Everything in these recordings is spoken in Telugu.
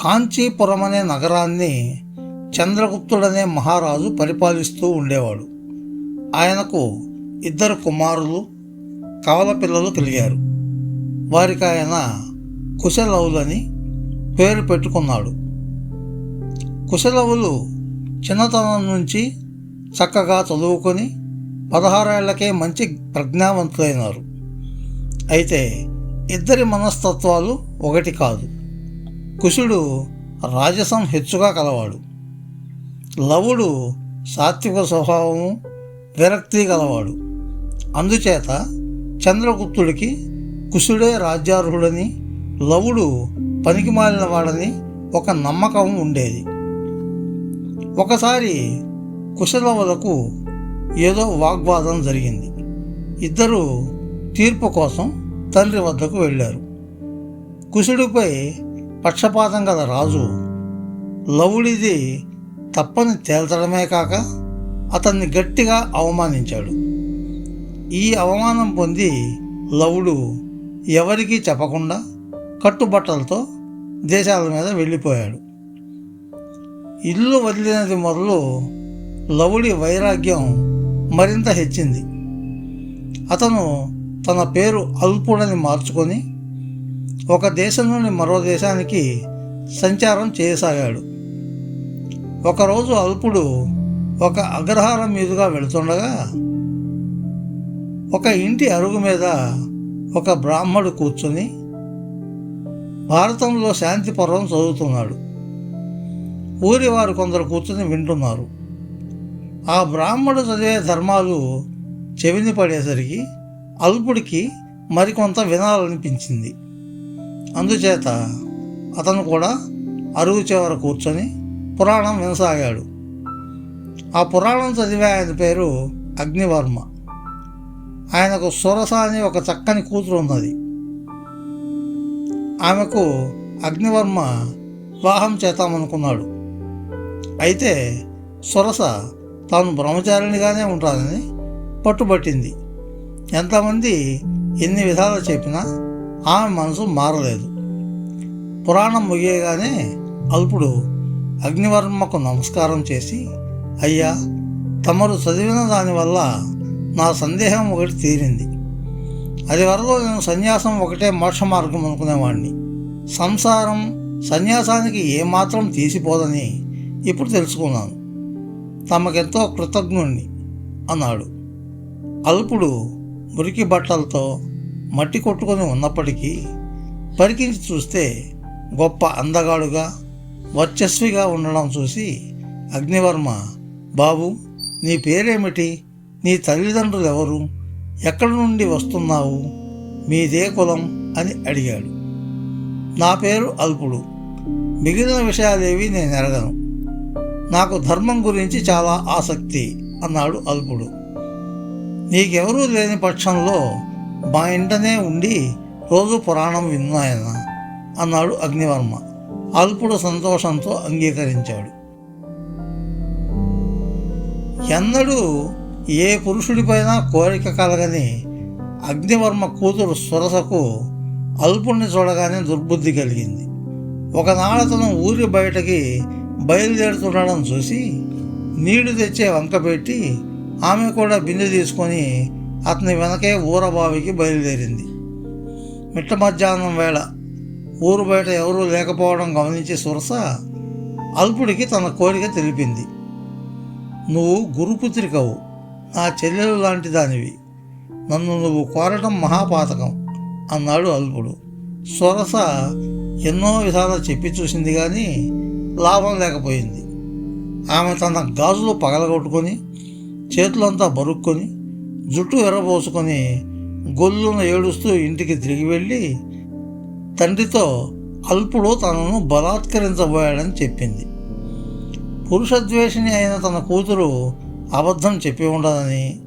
కాంచీపురం అనే నగరాన్ని చంద్రగుప్తుడనే మహారాజు పరిపాలిస్తూ ఉండేవాడు. ఆయనకు ఇద్దరు కుమారులు కవల పిల్లలు కలిగారు. వారికి ఆయన కుశలవులని పేరు పెట్టుకున్నాడు. కుశలవులు చిన్నతనం నుంచి చక్కగా చదువుకొని పదహారేళ్ళకే మంచి ప్రజ్ఞావంతులైనారు. అయితే ఇద్దరి మనస్తత్వాలు ఒకటి కాదు. కుశుడు రాజసం హెచ్చుగా కలవాడు. లవుడు సాత్విక స్వభావము విరక్తి గలవాడు. అందుచేత చంద్రగుప్తుడికి కుశుడే రాజ్యార్హుడని లవుడు పనికి మాలినవాడని ఒక నమ్మకం ఉండేది. ఒకసారి కుశలవులకు ఏదో వాగ్వాదం జరిగింది. ఇద్దరు తీర్పు కోసం తండ్రి వద్దకు వెళ్ళారు. కుశుడిపై పక్షపాతం గల రాజు లవుడిది తప్పని తేల్చడమే కాక అతన్ని గట్టిగా అవమానించాడు. ఈ అవమానం పొంది లవుడు ఎవరికీ చెప్పకుండా కట్టుబట్టలతో దేశాల మీద వెళ్ళిపోయాడు. ఇల్లు వదిలినది మొదలు లవుడి వైరాగ్యం మరింత హెచ్చింది. అతను తన పేరు అల్పుడని మార్చుకొని ఒక దేశం నుండి మరో దేశానికి సంచారం చేయసాగాడు. ఒకరోజు అల్పుడు ఒక అగ్రహారం మీదుగా వెళుతుండగా ఒక ఇంటి అరుగు మీద ఒక బ్రాహ్మడు కూర్చుని భారతంలో శాంతి పర్వం చదువుతున్నాడు. ఊరి వారు కొందరు కూర్చుని వింటున్నారు. ఆ బ్రాహ్మడు చదివే ధర్మాలు చెవిని పడేసరికి అల్పుడికి మరికొంత వినాలనిపించింది. అందుచేత అతను కూడా అరుగు చివర కూర్చొని పురాణం వినసాగాడు. ఆ పురాణం చదివే ఆయన పేరు అగ్నివర్మ. ఆయనకు సురస అని ఒక చక్కని కూతురు ఉన్నది. ఆమెకు అగ్నివర్మ వివాహం చేద్దామనుకున్నాడు. అయితే సురస తాను బ్రహ్మచారిణిగానే ఉంటానని పట్టుబట్టింది. ఎంతమంది ఎన్ని విధాలు చెప్పినా ఆమె మనసు మారలేదు. పురాణం ముగియగానే అల్పుడు అగ్నివర్మకు నమస్కారం చేసి అయ్యా తమరు చదివిన దానివల్ల నా సందేహం ఒకటి తీరింది. అది వరకు నేను సన్యాసం ఒకటే మోక్ష మార్గం అనుకునేవాడిని సంసారం సన్యాసానికి ఏమాత్రం తీసిపోదని ఇప్పుడు తెలుసుకున్నాను. తమకెంతో కృతజ్ఞుణ్ణి అన్నాడు. అల్పుడు మురికి బట్టలతో మట్టి కొట్టుకొని ఉన్నప్పటికీ పరికించి చూస్తే గొప్ప అందగాడుగా వర్చస్విగా ఉండడం చూసి అగ్నివర్మ బాబు నీ పేరేమిటి? నీ తల్లిదండ్రులు ఎవరు? ఎక్కడి నుండి వస్తున్నావు? మీదే కులం? అని అడిగాడు. నా పేరు అల్పుడు. మిగిలిన విషయాలేవి నేను ఎరగను. నాకు ధర్మం గురించి చాలా ఆసక్తి అన్నాడు అల్పుడు. నీకెవరూ లేని పక్షంలో మా ఇంటనే ఉండి రోజు పురాణం విన్నాయన అన్నాడు అగ్నివర్మ. అల్పుడు సంతోషంతో అంగీకరించాడు. ఎన్నడూ ఏ పురుషుడిపైన కోరిక కలగని అగ్నివర్మ కూతురు సురసకు అల్పుణ్ణి చూడగానే దుర్బుద్ధి కలిగింది. ఒకనాడతను ఊరి బయటకి బయలుదేరుతుండడం చూసి నీళ్ళు తెచ్చే వంక పెట్టి ఆమె కూడా బిందె తీసుకొని అతని వెనకే ఊరబావికి బయలుదేరింది. మిట్ట మధ్యాహ్నం వేళ ఊరు బయట ఎవరూ లేకపోవడం గమనించి సురస అల్పుడికి తన కోరిక తెలిపింది. నువ్వు గురుపుత్రికవు నా చెల్లెలు లాంటి దానివి. నన్ను నువ్వు కోరటం మహాపాతకం అన్నాడు అల్పుడు. సొరస ఎన్నో విధాలు చెప్పి చూసింది కానీ లాభం లేకపోయింది. ఆమె తన గాజులు పగలగొట్టుకొని చేతులంతా బరుక్కొని జుట్టు ఎర్రబోసుకొని గొల్లున ఏడుస్తూ ఇంటికి తిరిగి వెళ్ళి తండ్రితో అల్పుడు తనను బలాత్కరించబోయాడని చెప్పింది. పురుషద్వేషిణి అయిన తన కూతురు అబద్ధం చెప్పి ఉండదని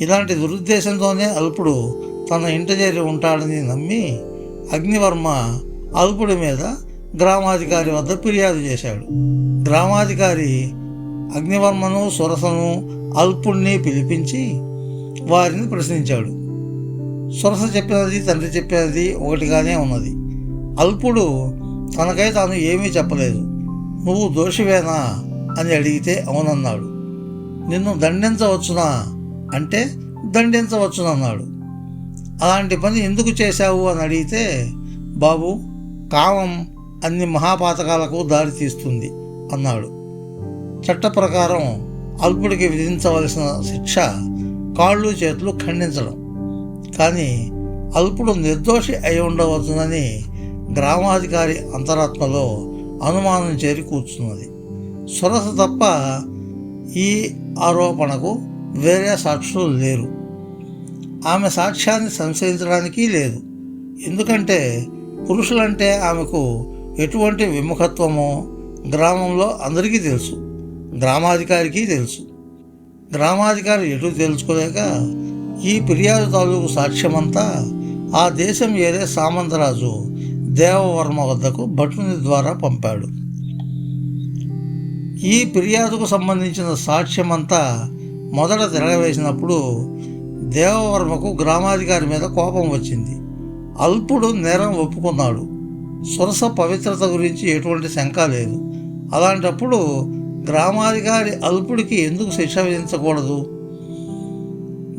ఇలాంటి దురుద్దేశంతోనే అల్పుడు తన ఇంట చేరి ఉంటాడని నమ్మి అగ్నివర్మ అల్పుడి మీద గ్రామాధికారి వద్ద ఫిర్యాదు చేశాడు. గ్రామాధికారి అగ్నివర్మను సురసను అల్పుణ్ణి పిలిపించి వారిని ప్రశ్నించాడు. సురస చెప్పినది తండ్రి చెప్పినది ఒకటిగానే ఉన్నది. అల్పుడు తనకై తాను ఏమీ చెప్పలేదు. నువ్వు దోషివేనా? అని అడిగితే అవునన్నాడు. నిన్ను దండించవచ్చునా? అంటే దండించవచ్చునన్నాడు. అలాంటి పని ఎందుకు చేశావు? అని అడిగితే బాబు కామం అన్ని మహాపాతకాలకు దారి తీస్తుంది అన్నాడు. చట్ట ప్రకారం అల్పుడికి విధించవలసిన శిక్ష కాళ్ళు చేతులు ఖండించడం. కానీ అల్పుడు నిర్దోషి అయి ఉండవచ్చునని గ్రామాధికారి అంతరాత్మలో అనుమానం చేరి కూర్చున్నది. సురస తప్ప ఈ ఆరోపణకు వేరే సాక్షులు లేరు. ఆమె సాక్ష్యాన్ని సంశయించడానికి లేదు. ఎందుకంటే పురుషులంటే ఆమెకు ఎటువంటి విముఖత్వమో గ్రామంలో అందరికీ తెలుసు. గ్రామాధికారికి తెలుసు. గ్రామాధికారి ఎటు తెలుసుకోలేక ఈ ఫిర్యాదు తాలూకు సాక్ష్యమంతా ఆ దేశం ఏరే సామంతరాజు దేవవర్మ వద్దకు భటుని ద్వారా పంపాడు. ఈ ఫిర్యాదుకు సంబంధించిన సాక్ష్యమంతా మొదట తిరగవేసినప్పుడు దేవవర్మకు గ్రామాధికారి మీద కోపం వచ్చింది. అల్పుడు నేరం ఒప్పుకున్నాడు. సురస పవిత్రత గురించి ఎటువంటి శంక లేదు. అలాంటప్పుడు గ్రామాధికారి అల్పుడికి ఎందుకు శిక్ష విధించకూడదు?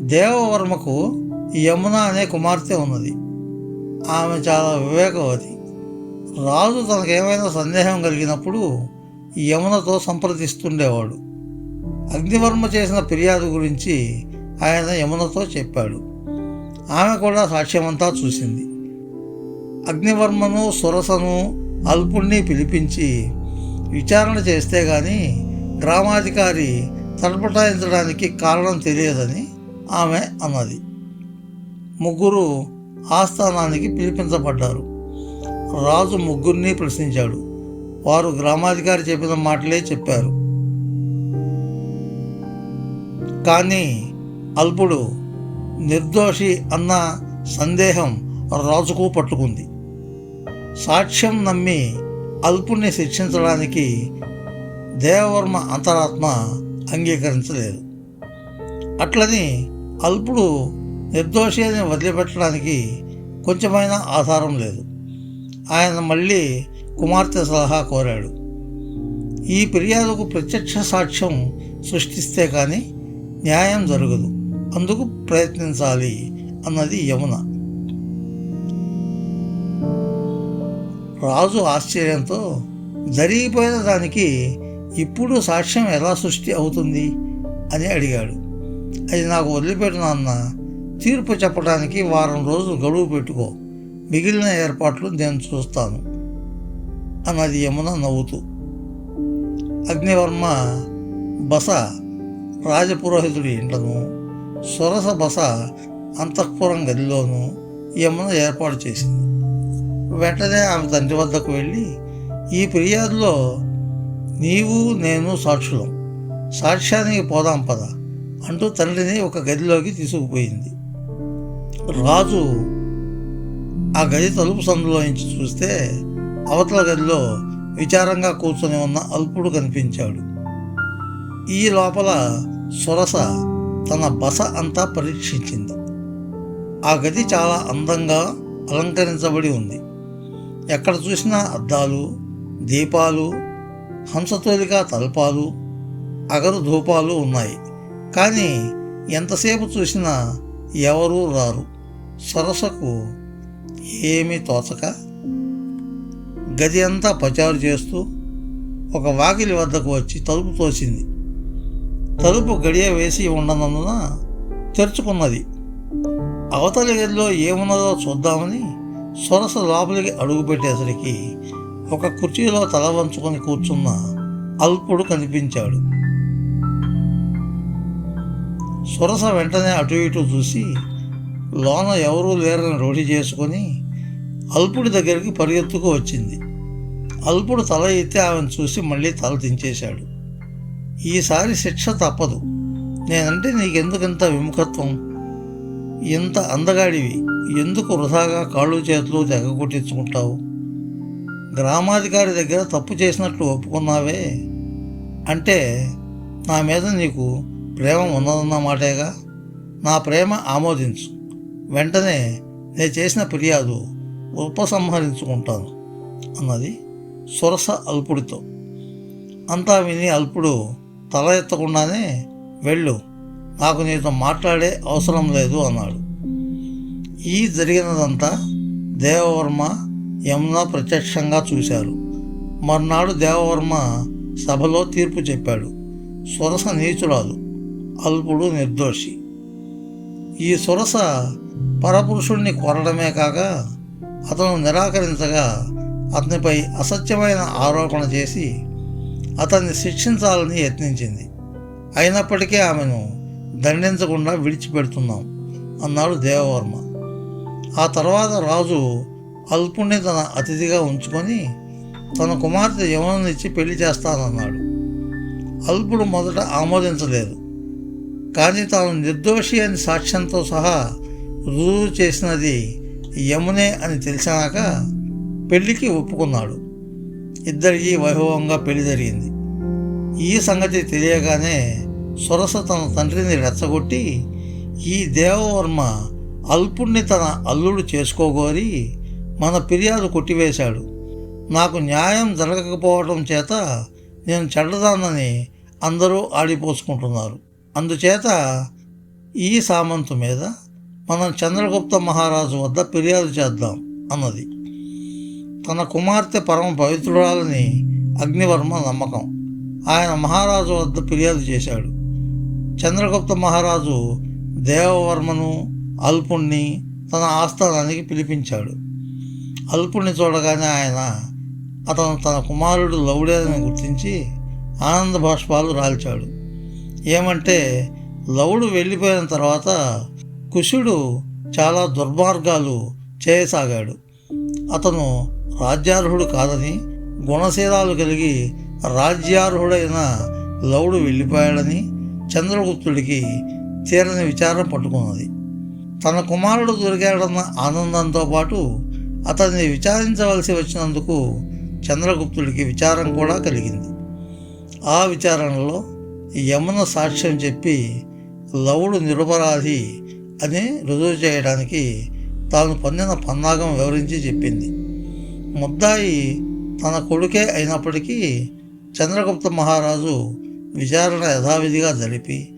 దేవవర్మకు యమున అనే కుమార్తె ఉన్నది. ఆమె చాలా వివేకవతి. రాజు తనకేమైనా సందేహం కలిగినప్పుడు యమునతో సంప్రదిస్తుండేవాడు. అగ్నివర్మ చేసిన ఫిర్యాదు గురించి ఆయన యమునతో చెప్పాడు. ఆమె కూడా సాక్ష్యమంతా చూసింది. అగ్నివర్మను సురసను అల్పుణ్ణి పిలిపించి విచారణ చేస్తే గాని గ్రామాధికారి తడపటాయించడానికి కారణం తెలియదని ఆమె అన్నది. ముగ్గురు ఆస్థానానికి పిలిపించబడ్డారు. రాజు ముగ్గురిని ప్రశ్నించాడు. వారు గ్రామాధికారి చెప్పిన మాటలే చెప్పారు. కానీ అల్పుడు నిర్దోషి అన్న సందేహం రాజుకు పట్టుకుంది. సాక్ష్యం నమ్మి అల్పుణ్ణి శిక్షించడానికి దేవవర్మ అంతరాత్మ అంగీకరించలేదు. అట్లని అల్పుడు నిర్దోషి అని వదిలిపెట్టడానికి కొంచెమైనా ఆధారం లేదు. ఆయన మళ్ళీ కుమార్తె సలహా కోరాడు. ఈ ఫిర్యాదుకు ప్రత్యక్ష సాక్ష్యం సృష్టిస్తే కానీ న్యాయం జరగదు. అందుకు ప్రయత్నించాలి అన్నది యమున. రాజు ఆశ్చర్యంతో జరిగిపోయిన దానికి ఇప్పుడు సాక్ష్యం ఎలా సృష్టి అవుతుంది? అని అడిగాడు. అది నాకు వదిలిపెట్టు నాన్న. తీర్పు చెప్పడానికి వారం రోజులు గడువు పెట్టుకో. మిగిలిన ఏర్పాట్లు నేను చూస్తాను. అన్నది యమున నవ్వుతూ. అగ్నివర్మ బస రాజపురోహితుడి ఇంట్లోనూ సొరస బస అంతఃపురం గదిలోనూ యమున ఏర్పాటు చేసింది. వెంటనే ఆమె తండ్రి వద్దకు వెళ్ళి ఈ ఫిర్యాదులో నీవు నేను సాక్షులం. సాక్ష్యానికి పోదాం పద అంటూ తండ్రిని ఒక గదిలోకి తీసుకుపోయింది. రాజు ఆ గది తలుపు సందులోంచి చూస్తే అవతల గదిలో విచారంగా కూర్చొని ఉన్న అల్పుడు కనిపించాడు. ఈ లోపల సొరస తన బస అంతా పరీక్షించింది. ఆ గది చాలా అందంగా అలంకరించబడి ఉంది. ఎక్కడ చూసినా అద్దాలు దీపాలు హంసతోలిక తలపాలు అగరు ధూపాలు ఉన్నాయి. కానీ ఎంతసేపు చూసినా ఎవరూ రారు. సరసకు ఏమీ తోచక గది అంతా పచారు చేస్తూ ఒక వాకిలి వద్దకు వచ్చి తలుపు తోసింది. తలుపు గడియ వేసి ఉండనందున తెరుచుకున్నది. అవతలి గదిలో ఏమున్నదో చూద్దామని సొరస లోపలికి అడుగుపెట్టేసరికి ఒక కుర్చీలో తల వంచుకొని కూర్చున్న అల్పుడు కనిపించాడు. సొరస వెంటనే అటు ఇటు చూసి లోన ఎవరూ లేరని రోడీ చేసుకొని అల్పుడి దగ్గరికి పరిగెత్తుకు వచ్చింది. అల్పుడు తల ఎత్తి ఆమెను చూసి మళ్ళీ తల దించేశాడు. ఈసారి శిక్ష తప్పదు. నేనంటే నీకెందుకంత విముఖత్వం? ఇంత అందగాడివి. ఎందుకు వృధాగా కాళ్ళు చేతులు తెగ కొట్టించుకుంటావు గ్రామాధికారి దగ్గర తప్పు చేసినట్లు ఒప్పుకున్నావే? అంటే నా మీద నీకు ప్రేమ ఉన్నదన్న మాటేగా? నా ప్రేమ ఆమోదించు. వెంటనే నేను చేసిన ఫిర్యాదు ఉపసంహరించుకుంటాను అన్నది సురస అల్పుడితో. అంతా విని అల్పుడు తల ఎత్తకుండానే వెళ్ళు నాకు నీతో మాట్లాడే అవసరం లేదు అన్నాడు. ఈ జరిగినదంతా దేవవర్మ యమున ప్రత్యక్షంగా చూశారు. మర్నాడు దేవవర్మ సభలో తీర్పు చెప్పాడు. సురస నీచురాలు అల్పుడు నిర్దోషి. ఈ సురస పరపురుషుణ్ణి కోరడమే కాక అతను నిరాకరించగా అతనిపై అసత్యమైన ఆరోపణ చేసి అతన్ని శిక్షించాలని యత్నించింది. అయినప్పటికీ ఆమెను దండించకుండా విడిచిపెడుతున్నాం అన్నాడు దేవవర్మ. ఆ తర్వాత రాజు అల్పుణ్ణి తన అతిథిగా ఉంచుకొని తన కుమార్తె యముననిచ్చి పెళ్ళి చేస్తానన్నాడు. అల్పుడు మొదట ఆమోదించలేదు. కానీ తాను నిర్దోషి అని సాక్ష్యంతో సహా రుజువు చేసినది యమునే అని తెలిసినాక పెళ్ళికి ఒప్పుకున్నాడు. ఇద్దరికి వైభవంగా పెళ్ళి జరిగింది. ఈ సంగతి తెలియగానే సొరస తన తండ్రిని రెచ్చగొట్టి ఈ దేవవర్మ అల్పుణ్ణి తన అల్లుడు చేసుకోగోరి మన ఫిర్యాదు కొట్టివేశాడు. నాకు న్యాయం జరగకపోవడం చేత నేను చెడ్డదానని అందరూ ఆడిపోసుకుంటున్నారు. అందుచేత ఈ సామంతు మీద మనం చంద్రగుప్త మహారాజు వద్ద ఫిర్యాదు చేద్దాం అన్నది. తన కుమార్తె పరమ పవిత్రురాలని అగ్నివర్మ నమ్మకం. ఆయన మహారాజు వద్ద ఫిర్యాదు చేశాడు. చంద్రగుప్త మహారాజు దేవవర్మను అల్పుణ్ణి తన ఆస్థానానికి పిలిపించాడు. అల్పుణ్ణి చూడగానే ఆయన అతను తన కుమారుడు లవుడేనని గుర్తించి ఆనంద భాష్పాలు రాల్చాడు. ఏమంటే లవుడు వెళ్ళిపోయిన తర్వాత కుశుడు చాలా దుర్మార్గాలు చేయసాగాడు. అతను రాజ్యార్హుడు కాదని గుణశీలాలు కలిగి రాజ్యార్హుడైన లవుడు వెళ్ళిపోయాడని చంద్రగుప్తుడికి తీరని విచారం పట్టుకున్నది. తన కుమారుడు దొరికాడన్న ఆనందంతో పాటు అతన్ని విచారించవలసి వచ్చినందుకు చంద్రగుప్తుడికి విచారం కూడా కలిగింది. ఆ విచారణలో యమున సాక్ష్యం చెప్పి లవుడు నిరపరాధి అని రుజువు చేయడానికి తాను పొందిన పన్నాగం వివరించి చెప్పింది. ముద్దాయి తన కొడుకే అయినప్పటికీ చంద్రగుప్త మహారాజు విచారణ యథావిధిగా జరిపి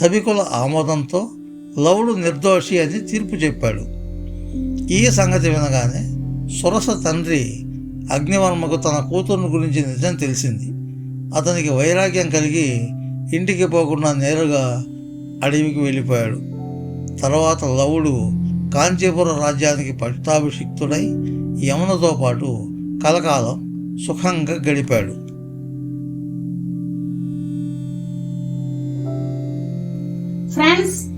సభికుల ఆమోదంతో లవుడు నిర్దోషి అని తీర్పు చెప్పాడు. ఈ సంగతి వినగానే సురస తండ్రి అగ్నివర్మకు తన కూతురుని గురించి నిజం తెలిసింది. అతనికి వైరాగ్యం కలిగి ఇంటికి పోకుండా నేరుగా అడవికి వెళ్ళిపోయాడు. తర్వాత లవుడు కాంచీపురం రాజ్యానికి పట్టాభిషిక్తుడై యమునతో పాటు కలకాలం సుఖంగా గడిపాడు. ఫ్రెండ్స్